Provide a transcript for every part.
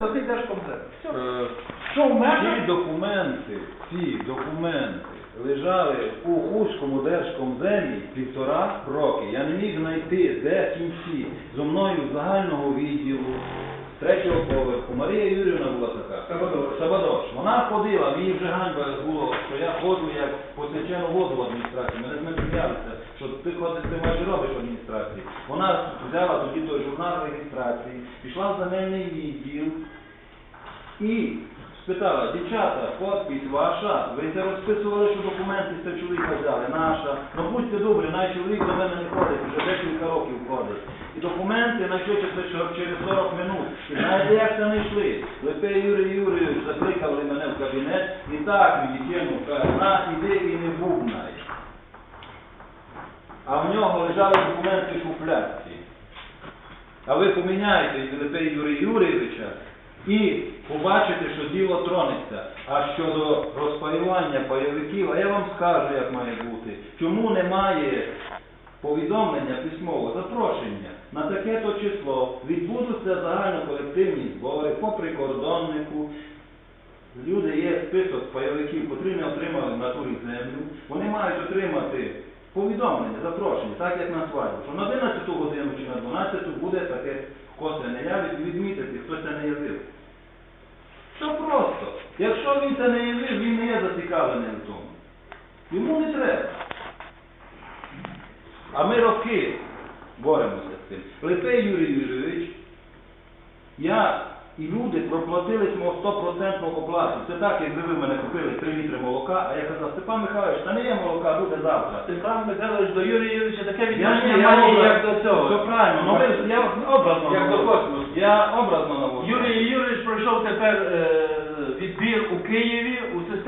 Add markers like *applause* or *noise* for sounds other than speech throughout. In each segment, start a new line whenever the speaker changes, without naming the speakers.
Такий держкомзем. Все.
Е,
Що в
Ці документи, ці документи лежали у Хуському держкомземі півтора роки. Я не міг знайти, де кінці. Зо мною з загального відділу, з третього поверху, Марія Юрівна була така.
Сабадош.
Сабадош. Вона ходила, мені вже ганьба було, що я ходжу як посвячену воду в адміністрації. Мене з мене сміялися, що ти ходиш, ти майже робиш в адміністрації. Вона взяла тоді той журнал реєстрації, пішла в земельний відділ. І спитала, дівчата, подпись ваша, ви це розписували, що документи з цього чоловіка взяли, наша. Ну будьте добрі, навіть чоловік до мене не ходить, вже декілька років ходить. І документи знайшли що через 40 минут. І знаєте, як це знайшли? Лепе Юрій Юрійович закликали мене в кабінет і так мені кинув, каже, на, іди і не бубнай. А в нього лежали документи в шуфлядці. А ви поміняєте Філипе Юрія Юрійовича і побачите, що діло тронеться. А щодо розпаювання пайовиків, а я вам скажу, як має бути. Чому немає повідомлення письмового запрошення на таке-то число відбудуться загальноколективні збори по прикордоннику. Люди є список пайовиків, котрі не отримали в натурі землю. Вони мають отримати повідомлення, запрошення, так як на свадьбу, що на 11 годину чи на 12 буде таке косе не явить відмітити, хто це не явив. Все просто. Якщо він це не явив, він не є зацікавлений в тому. Йому не треба. А ми роки боремося з цим. Липей Юрій Юрійович, я і люди проплатили мого 100% оплату. Це так, якби ви в мене купили 3 літри молока, а я казав, Степан Михайлович, та не є молока, буде завтра.
Степан Михайлович до Юрія Юрійовича таке відношення
я
має,
образ-
як до цього.
Все правильно, ну ви, я образно
Як до космосу.
Я образно навожу.
Юрій Юрійович пройшов тепер е, відбір у Києві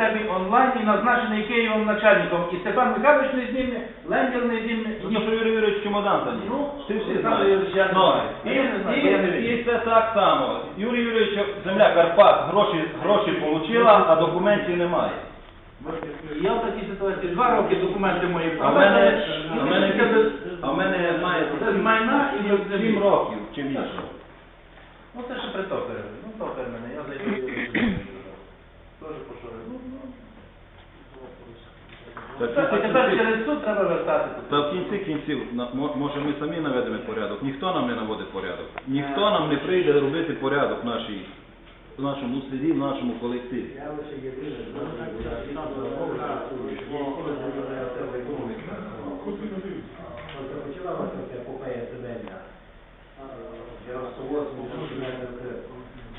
системі онлайн і назначений Києвом начальником. І Степан Михайлович не зніме, Ленділ не зніме. і
Ні, що Юрій Юрійович чемодан за
Ну,
Ти всі
Олександр
знаєш.
Юрійович, я не
Ну,
знаю.
І,
Я не знаю,
і,
я не
і це так само. Юрій Юрійович, земля Карпат, гроші, гроші отримала, а документів немає.
Я в такій ситуації два роки документи мої
А в мене, а в мене,
це
а в мене має
без майна і без землі.
7 років чи більше.
Ну це ще при токареві. Ну токар мене, я зайду. Теж пошорив. Ну, ну.
Так,
А тепер
кінців-
через суд треба вертати.
Та в кінці кінців, на- мо- може ми самі наведемо порядок, ніхто нам не наводить порядок. Ніхто нам не прийде робити порядок в, нашій, в нашому селі, в нашому колективі.
Я лише єдине, що Починалася ця епопея земельна. Я що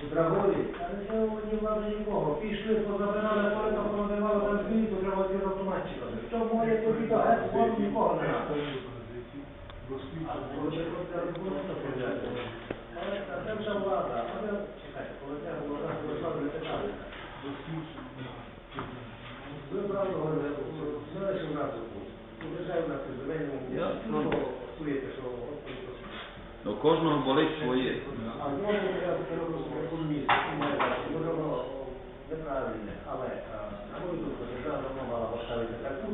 у Драгоні, але це вони влади нікого. Пішли, позабирали корита, понадавали там зміни, то треба ці автоматчиками. Що моє тобі то, геть, вон нікого не треба. А коли це було що? Але це вже влада, коли це влада, коли влада не питали. Ви говорили, знали, що в нас тут. Нас у земельному
Я, ну,
що що просить.
Кожного болить своє.
А знову я перероблю економіст, воно неправильне, але, е, на мою думку, держава давно мала поставити таку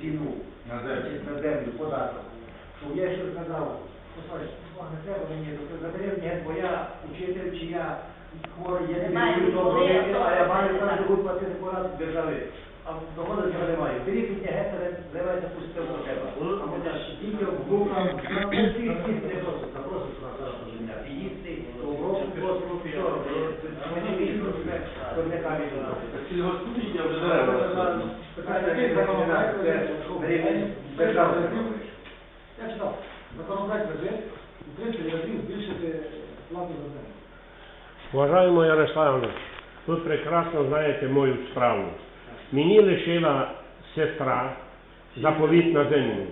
ціну на землю, податок, що я ще сказав, послухай, не треба мені, то забери мені, бо я учитель, чи я хворий, я не люблю
ніколи,
а я маю кожен год платити податок держави. А доходу цього немає. Беріть тут гектари, давайте пустите в тебе. А може дітям, внукам, на всі діти не просто, що нас зараз земля. І їсти, року просто що робити. Мені вічно це корняками
Сільгоспудріння вже дерева.
Питання яких законопроект, це на рівні держави.
Я читав, законопроект лежить, у 30 разів збільшити плату за землю.
Уважаємо Ярославович, ви прекрасно знаєте мою справу. Мені лишила сестра заповіт на землю.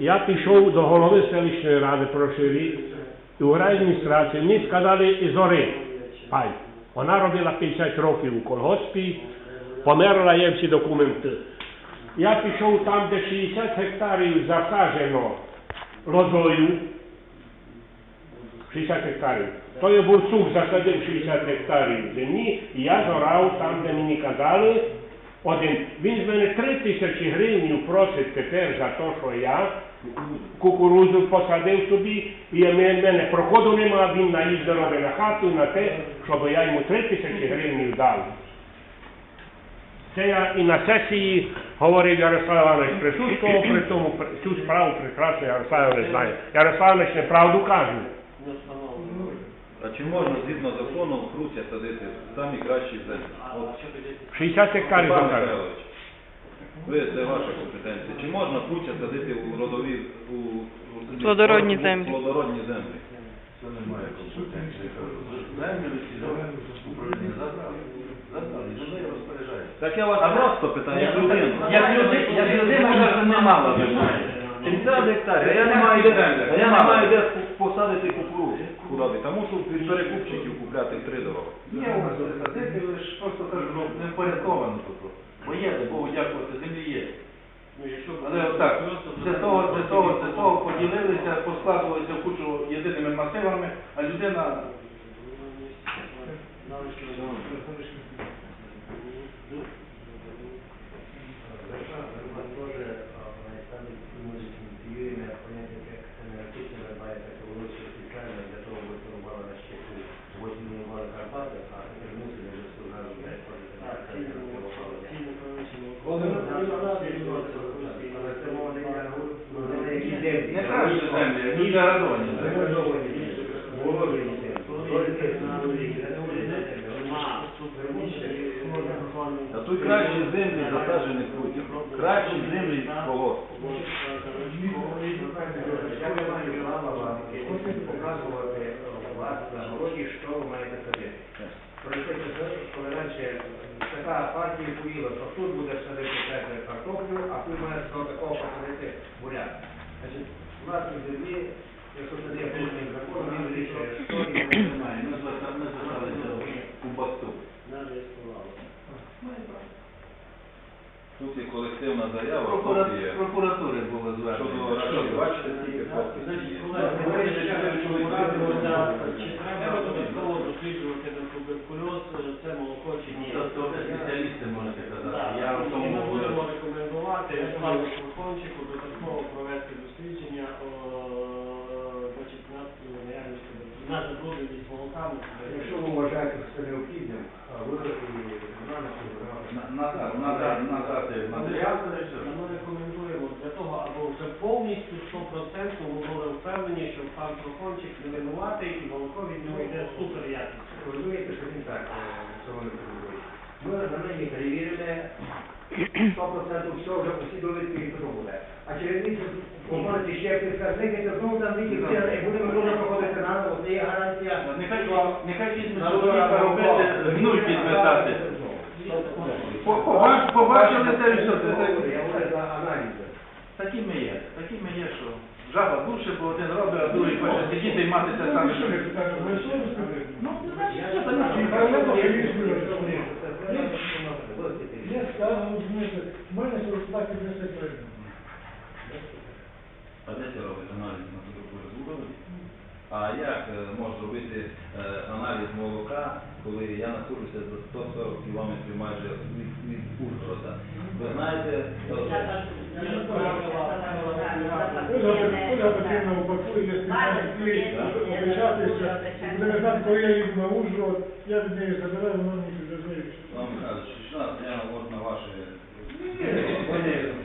Я пішов до голови селищної ради прошлий рік і у райадміністрації мені сказали із ори. Пай. Вона робила 50 років у колгоспі, померла є всі документи. Я пішов там, де 60 гектарів засаджено лозою, 60 гектарів. То я бурсук засадив 60 гектарів землі, і я зорав там, де мені казали, один. Він з мене 3 тисячі гривень просить тепер за те, що я кукурудзу посадив собі, і в мене проходу нема, він наїзд робить на хату на те, щоб я йому три тисячі гривень дав. Це я і на сесії говорив Ярослав Іванович присутствував при *clears throat* тому, цю справу прекрасно Ярослав Іванович знає. Ярослав Іванович неправду каже.
А чи можна згідно закону Хруця садити в самі кращі землі? От
60 гектарів.
Михайлович, ви це ваша компетенція. Чи можна Хруця садити у родові у у-
Плодородні
у-
землі.
Плодородні землі.
Це немає компетенції. Землю сільського управління забрали. Забрали, землею.
Так я вас
А
просто питаю, як людину.
Як людина, як людина каже, не мала би бути.
70 гектарів, я не маю де, я не маю де посадити кукурудзу худобі, тому що від перекупчиків купляти в три дороги.
Є у вас ви ж просто кажу, ну, не впорядковано тут. Бо є, де Богу дякувати, землі є. Але отак, з того, з того, з того поділилися, поскладувалися в кучу єдиними масивами, а людина
не йде на землі, які землі.
не краще землі, а люди гарантовані.
А кращі землі засаджені крутям. Кращі землі колгоспу.
Я *coughs* не маю права показувати вас на городі, що ви маєте садити. Пройшли часи, коли раніше така партія поїла, що тут буде садити тебе картоплю, а тут має до такого посадити буряк. Значить, власник землі, якщо це є порушення він вирішує, що і немає.
Ми звертали- ми зверталися
У басту. Тут є колективна заява,
Прокура-
копія.
Прокуратури було
Щодо
звернення.
рашки, бачите, скільки підписів є.
Чи треба додатково досліджувати на туберкульоз це молоко чи ні?
Спеціалісти можете казати. Я в
і
тому
ми будемо рекомендувати додатково провести дослідження о, значить, на наявність туберкульозу, на забрудненість молоками.
Якщо ви вважаєте це необхідним, а ви і
На- Надати, матеріал, це все.
Ми рекомендуємо для того, аби вже повністю 100% ми були впевнені, що пан Прохончик не винуватий і молоко від нього йде супер якість.
Розумієте, що він так, що вони Петрович. Ми на неї перевірили 100% все, вже усі довідки і. А через місяць говорите ще сказник, і знову там і будемо дуже проходити на от є гарантія.
Нехай, чоловіка робити, гнуть підписати. По- Побачили те і все. це- це-
Я говорю за аналізи.
Такі ми є, такі ми є, що жаба дужче, бо один робить, а другий хоче сидіти і мати те саме. що- Ну, значить, що там
Я скажу, в мене так і не секретно.
А де це робить аналіз на туберкульоз? А як е, можна робити е, аналіз молока, коли я знаходжуся за 140 кілометрів майже від, від Ужгорода? Ви знаєте,
коли я їду на Ужгород, я від неї забираю, вона мені підвезе.
вам кажуть, що я от на ваше...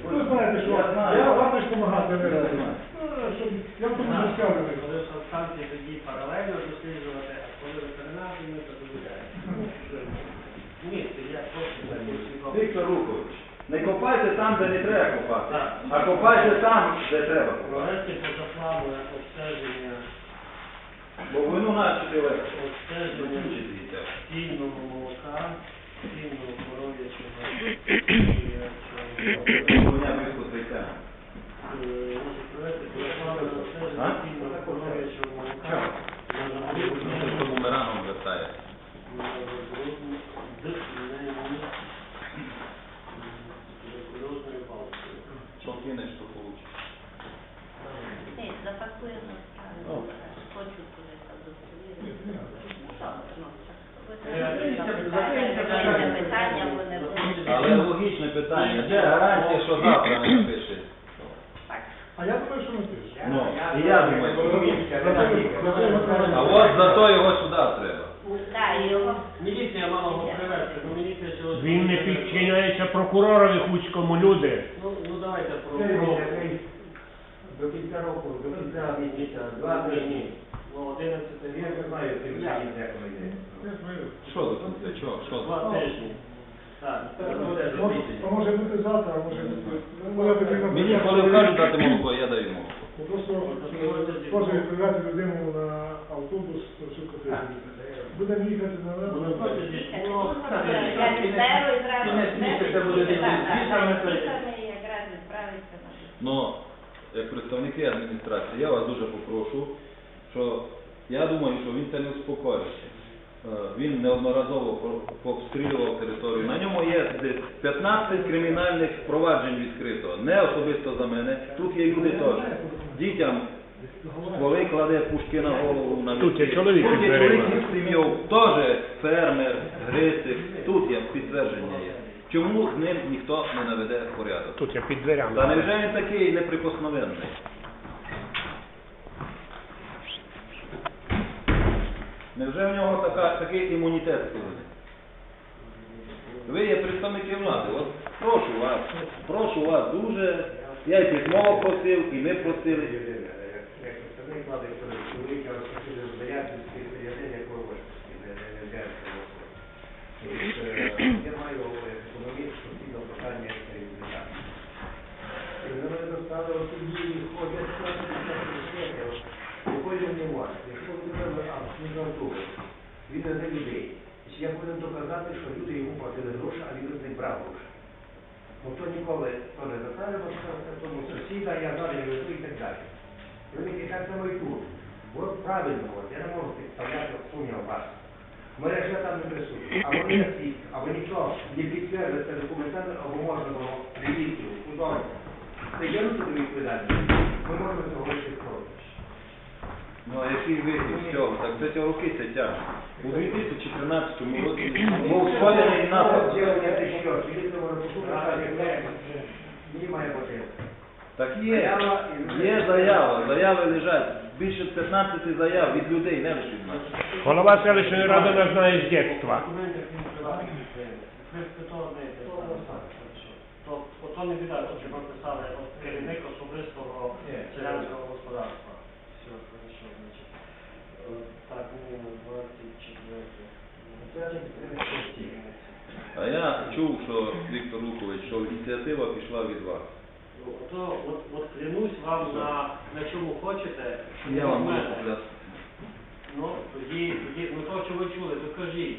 Ви знаєте, що
Я знаю.
я вам ж допомагати не
Я
буду.
знаю.
Ну, щоб- Я вам не скажу.
Коли субстанції тоді паралельно досліджувати, а коли ветеринарні, то довіряють. Ні, це я просто так
Рукович, не копайте там, де не треба копати, а копайте там, де треба копати.
Провести позапланове обстеження,
Бо вину начати легко.
обстеження цінного молока, цінного коров'ячого,
тридця.
Може провести обстеження цінного коров'ячого молока на забруднення
Це з бумерангом вертає.
на забруднення туберкульозною палкою.
Що кинеш, то получиш.
Ні, запакуємо
Ну.
Ну, ну, питання, вони
Але логічне питання, де гарантія, що завтра не напише?
Так.
А я думаю, що напишу.
Ну, і я думаю, а
А
от зато його сюди треба.
Так, його.
Міліція мала його привезти, бо міліція чогось...
Він не підчиняється прокуророві хуцькому люди.
Ну, ну давайте про... Про-
який До кінця року, до кінця місяця, два тижні.
ні. Ну, 11
Я не знаю, ти вже як воно йде.
Що за тут? Чого? Що
Два тижні. Так, буде
Може,
засідання.
а може бути завтра, а може бути. ну, Моя потрібна
Мені коли кажуть дати молоко, я даю молоко.
Ну, Просто може відправляти людину на автобус, то все потрібно. Будемо їхати на
Ну,
небо.
хочете зі школу,
Я не знаю,
місяця буде десь
Так, так,
звітами,
Ну, як представники адміністрації, я вас дуже попрошу, що я думаю, що він це не успокоїться. Е, Він неодноразово по- пообстрілював територію. На ньому є 15 кримінальних проваджень відкрито. Не особисто за мене. Тут є люди теж. Дітям стволи кладе пушки на голову. На
Тут є чоловік
Тут є чоловік із сім'єю, теж фермер, грицик. Тут є підтвердження є. Чому з ним ніхто не наведе порядок?
Тут я під дверями.
Та невже він такий неприкосновенний? Невже в нього така, такий імунітет сильний? Ви є представники влади. От прошу вас, прошу вас дуже. Я і письмово просив, і ми просили.
Як представник влади, чоловіка розпочали Боярські заявлення про Я маю як економіст постійно питання різних. І на мене доставили тоді ходять Виходимо не вас. Якщо ви тебе автомобіль, він не за людей. Я повинен доказати, що люди йому платили гроші, а він не брав гроші. Ну то ніколи то не заставимо, тому сусіда, я зараз везу і так далі. Розумієте, так само і тут. От правильно, от, я не можу підставляти сумнів вас. Мене ж там не присутні. Або не свідк, або нічого не підтвердиться документально, або можна було приїздити судом. Це є відповідальність. Ми можемо цього.
Ну а який з цього? Так це цього роки це. У 2014 році був напад.
Бути.
Так є, є заява, заяви лежать. Більше 15 заяв від людей, не лише від нас.
Голова селищної ради нас знає з
знаєте. То, не біда, що прописали от керівник особистого
Ні.
селянського господарства. Все, хорошо, значить. Е, Так, ну, 24.
А я чув, що Віктор Лукович, що ініціатива пішла від вас.
Ну, Ото, от, от клянусь вам на, на чому хочете, що
Я вам можу поклясти.
Ну, тоді, тоді, ну то, що ви чули, то кажіть.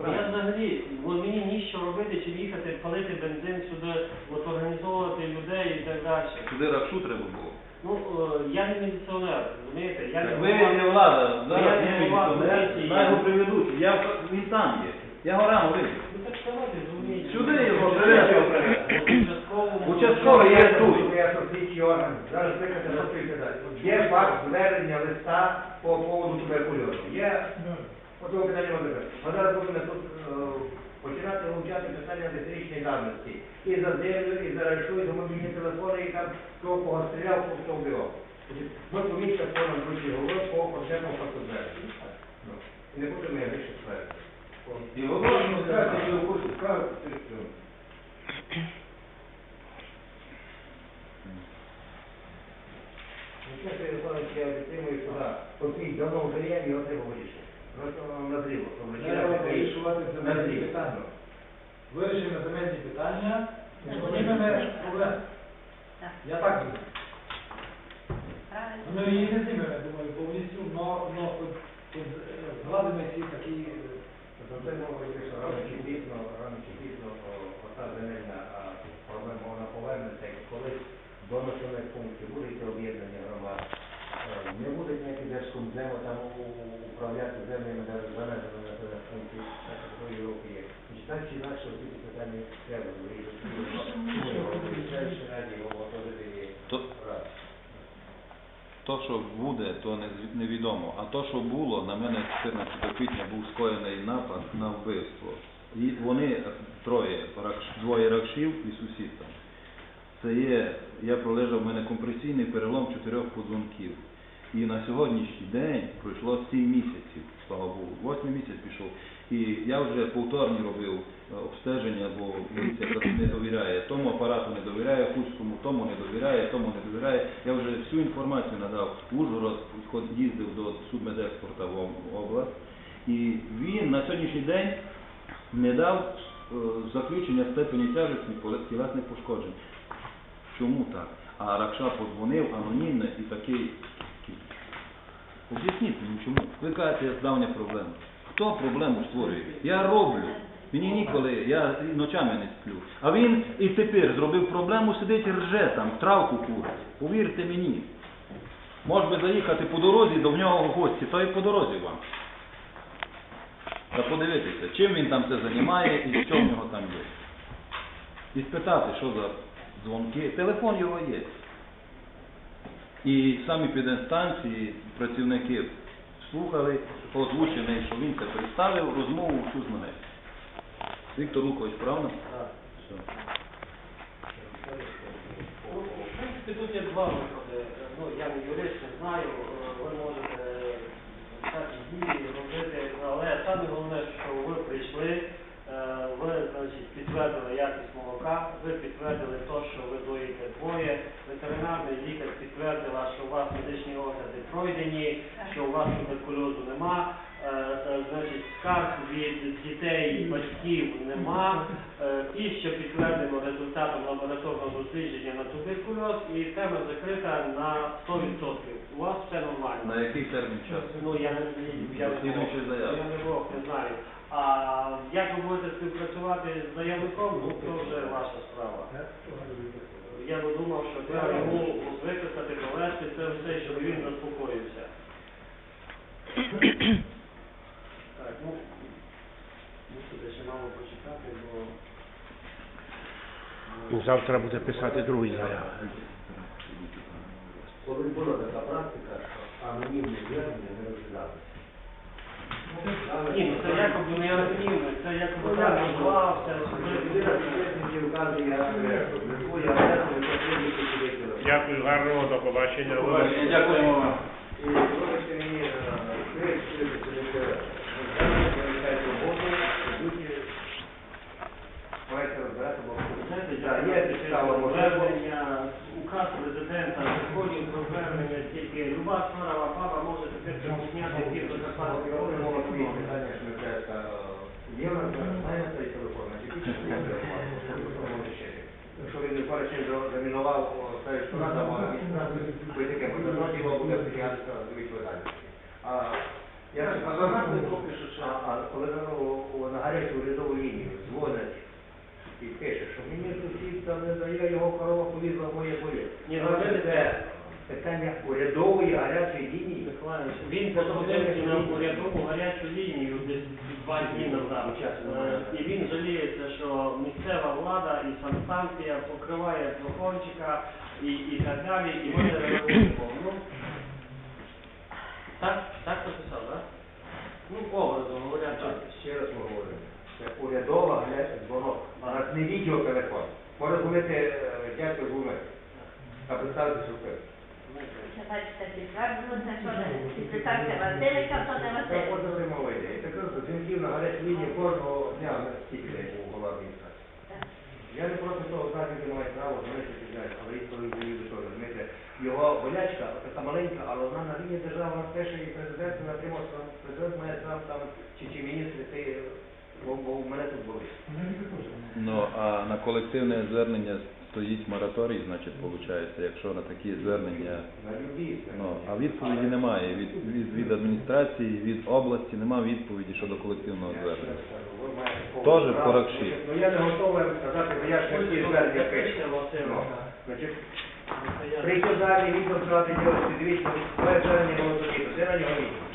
Я взагалі, бо мені ніщо робити, чи їхати палити бензин сюди, от організовувати людей і так далі.
Сюди ракшу треба було.
Ну, е, я не міліціонер, розумієте? Я не
Ви не влада, зараз
Я
не
не
міліціонер,
поліції.
його приведуть. Я, він там є. Я його рано вийду.
Ну так давайте, розумієте.
Сюди його
Ну,
привезли.
Участковому-
є тут.
Я слідчий орган. Зараз викликати Є факт звернення листа по поводу туберкульозу. Є От його питання бути. Зараз будемо тут е, починати вивчати питання десятирічної давності. І за землю, і за решу, і за мобільні телефони, і там хто кого стріляв, хто вбивав. Ми комісія по нам ключі говорить по конкретному факту. Ну, І не будемо я більше справити.
І оголошено
Скажете, що ви хочете справити, все. Чесно, Ярославович, я підтримую сюди. Конфлікт давно вже є, його треба вирішити. Просто назріло.
Треба вирішувати земельні питання. Вирішимо земельні питання, проблему.
Так.
Я так думаю. Ми її не знімемо, я думаю, повністю, але згладимо всі такі... е,
Це мова йде, що рано чи пізно, рано чи пізно ота земельна проблема, вона повернеться, як колись до населених пунктів буде йти об'єднання громад. Не буде ніякі держкомземи там управляти землями де за межами населених пунктів, так як в Європі є. Значить, Так чи інакше ці питання треба вирішити.
То- що буде, то невідомо. А то, що було, на мене 14 квітня був скоєний напад на вбивство. І вони е, троє, двоє ракшів і сусід там. Це є, я пролежав, у мене компресійний перелом чотирьох позвонків. І на сьогоднішній день пройшло 7 місяців, слава Богу, восьмий місяць пішов. І я вже повторні робив е, обстеження, бо міліція не довіряє. Тому апарату не довіряє, Хуцькому, тому не довіряє, тому не довіряє. Я вже всю інформацію надав. Ужгород їздив до судмедекспорта в область. І він на сьогоднішній день не дав е, заключення степені тяжесті тілесних пошкоджень. Чому так? А Ракша подзвонив анонімно і такий. Об'ясніть мені чому. Ви кажете, є давня проблема. Хто проблему створює? Я роблю. Мені ніколи, я ночами не сплю. А він і тепер зробив проблему, сидить рже там, травку курить. Повірте мені. Може би заїхати по дорозі до в нього в гості, то і по дорозі вам. Та подивитися, чим він там це займає і що в нього там є. І спитати, що за дзвонки. Телефон його є. І самі підінстанції, працівники слухали, озвучений, що він це представив, розмову всю з мене. Віктор Лукович, правильно? Все.
Ну, В принципі, тут є два виходи. Ну, я не юрист, не знаю, е, ви можете так дії робити, але саме головне, що ви прийшли, е, підтвердили якість молока, ви підтвердили те, що ви доїте двоє, ветеринарний лікар підтвердила, що у вас медичні огляди пройдені, що у вас туберкульозу нема, е, е, значить, скарг від дітей, батьків нема, Е, і що підтвердено результатом лабораторного дослідження на туберкульоз, і тема закрита на 100%. У вас все нормально.
На який термін часу?
Ну, я не, я не
Слідуючі
Бог,
заяви.
я не Бог, не знаю. А як ви будете співпрацювати з заявником, ну, це вже ваша справа. Я би думав, що треба йому викликати, провести це все, щоб він заспокоївся. Так, ну, мусите ще мало почекати, бо...
Завтра буде писати другий заяв.
Коли була така практика, що анонімні звернення не розглядалися.
Ні, ну це якоби не анонімно, це якоби так назвався,
Людина підписників вказує е.
Дякую, гарного, до побачення.
Дякуємо вам.
Е, роботу, ідуть, розбирати, бо є підстава, можливо.
Звернення, президента, законів про звернення, тільки люба справа папа може тепер примусняти ті, хто
не телефон може ще. Якщо він не перед чим замінував селищну раду, ви таке, бо до тіло буде притягнутися до відповідальності. А я ж
А загадку поки що
коли на гарячу урядову лінію дзвонять і пише, що мені сусід там не дає, його корова полізла в моє поле.
Ні, ну, ви-
це питання урядової гарячої лінії.
Миколаївич, Він подзвонив на урядову гарячу лінію десь два дні назад. Е, І він жаліється, що місцева влада і санстанція покриває телефончика і, і так далі, і ми не реагуємо. Ну, так, так написав, так? Ну, образом говоря, так.
Ще раз. Це урядова гаряча дзвонок. У нас не відеотелефон. Може дзвонити дядько з Луни. А представитися вперед.
Бачите, підтвердилося, що секретарка Василька, то не
Це
Василька.
може мова йде. Я так кажу, дзвінків на гарячу лінію кожного дня на стільки у голова адміністрації. Я не проти того, так він має право дзвонити підняти, але інколи даю до того, розумієте, його болячка, така маленька, але вона на рівні держави, вона пише і президент отримав, президент має сам там, чи, чи міністр, ти, бо, бо в мене тут болить.
Ну, а на колективне звернення стоїть мораторій, значить, виходить, якщо на такі звернення.
На любі.
Ну, а відповіді немає. Від, від, від адміністрації, від області немає відповіді щодо колективного звернення. Теж по Ракші.
Ну я не готовий вам сказати, бо я ж не всі звернення пишу. Ну, Значить,
Це
прийти далі, відео зразу ділити, дивіться, твоє звернення було закрито, де на нього відповідь?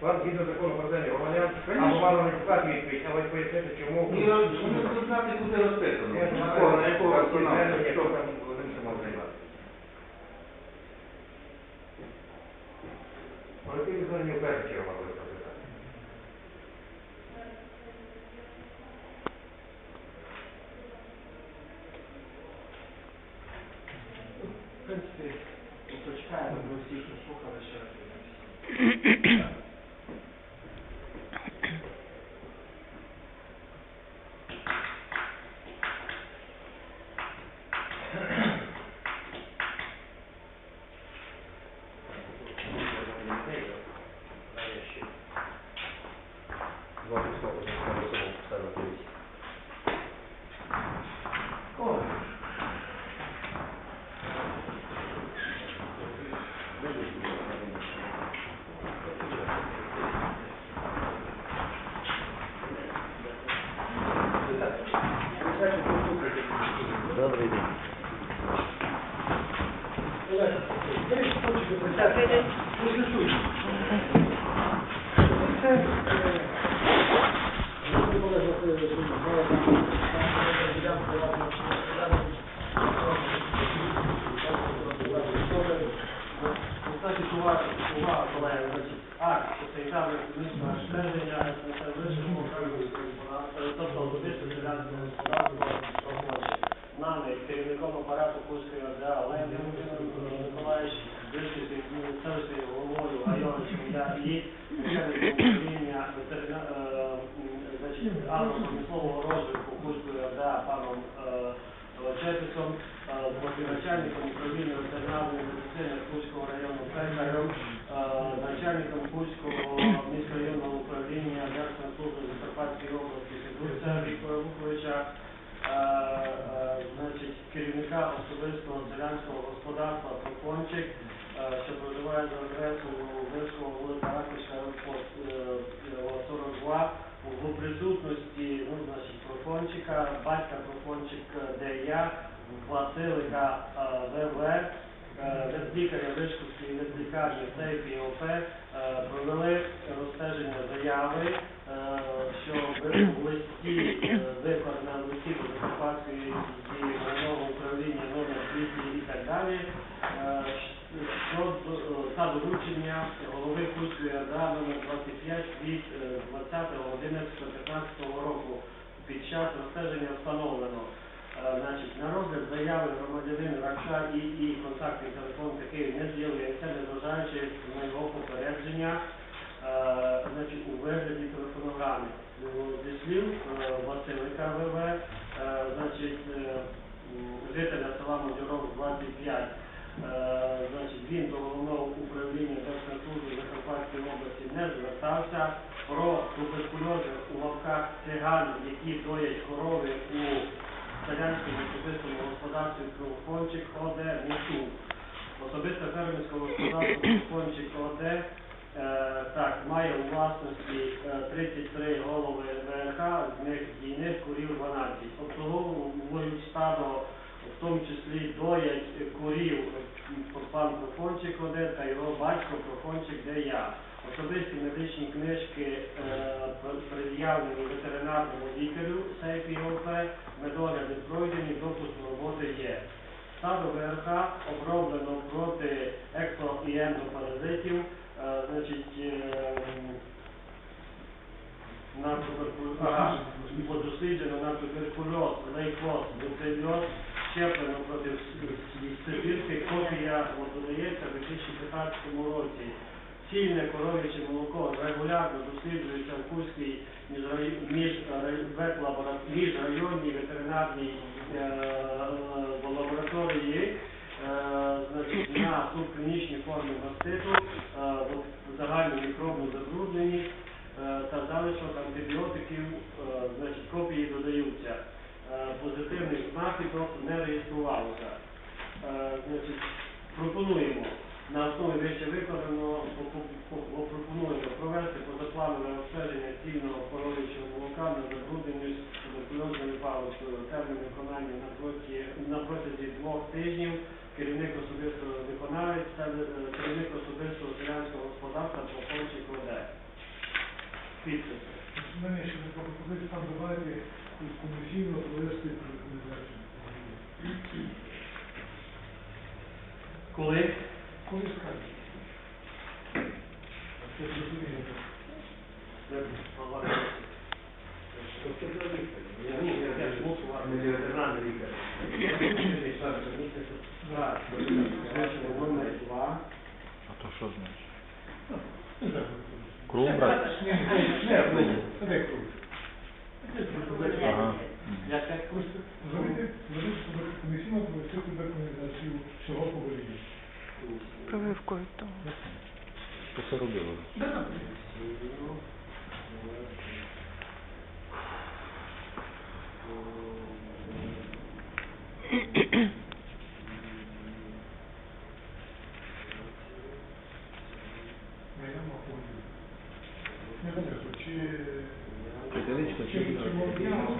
Вам згідно закону про землю громадян, або вам не писати відповідь, а ви пояснити, чому...
Ні, ви ну, не знати, куди розписано.
Ну,
на якого виконавця,
хто там Володимир може займати. Але ти візно. В принципі, уточкаємо, ми
всіх
не
слухали. *clears throat* Прокончик, е, що проживає за адресою Вишкого вулиця е, 42, в присутності, ну, значить, Прокончика, батька Прокончик, е, де я, Василика ВВ, е, ветлікаря Вишківської ветлікарні ЦЕЙП і ОП е, провели розстеження заяви, що в листі, е, викладена в листі до Закарпатської і майнового управління номер 200 і так далі, е, щодо е, та доручення голови Кузької РДА номер 25 від е, 20.11.15 року під час розстеження встановлено. Е, Значить, на розгляд заяви громадянина Ракша і, і контактний телефон такий не з'явився, незважаючи на його Закарпатської області не звертався про туберкульози у лапках циган, які доять корови у селянському особистому господарстві Кровкончик ОД чув. Особисте фермерське господарство Кровкончик ОД е, так, має у власності е, 33 голови ВРК, з них дійних курів 12. Обслуговують стадо, в тому числі доять курів е, пан Профончик ОД та його батько Профончик де я. Особисті медичні книжки е, пр- пред'явлені ветеринарному лікарю СЕПІОП, медогляди пройдені, допуск до роботи є. Стадо ВРХ оброблено проти екто і ендопаразитів, е, значить, ем, на туберкульоз, ага, досліджено на туберкульоз, лейкоз, буцельоз, щеплено проти сибірки, копія додається в 2015 році. Цільне коров'яче молоко регулярно досліджується в Курській міжрайонній ветеринарній е, е, лабораторії е, на субклінічні форми маститу, загальну мікробну забрудненість та залишок антибіотиків, копії додаються. Е, Позитивних знахідок не реєструвалося. Е, пропонуємо на основі вище викладеного по- по- по- пропонуємо провести позапланове обстеження цільного коров'ячого молока на забрудненість туберкульозною паличкою. Термін виконання на протязі двох тижнів. Керівник особистого виконавець, та, е, керівник особистого селянського господарства Прокончик ОД. Підписи.
Мене ще не пропозиція там добавити і комісійно провести рекомендацію.
Коли?
Коли скажете? Це зрозуміло.
Два
То що значить? Круг брати?
Ні, не круг. Це не круг.
Ага.
Як це?
Зробити, зробити провести декомунізацію всього повоління.
Прививкою того.
То це
пам'ятаю, чи...
П'ятирічка
Чи,
чи
чи Молдіна?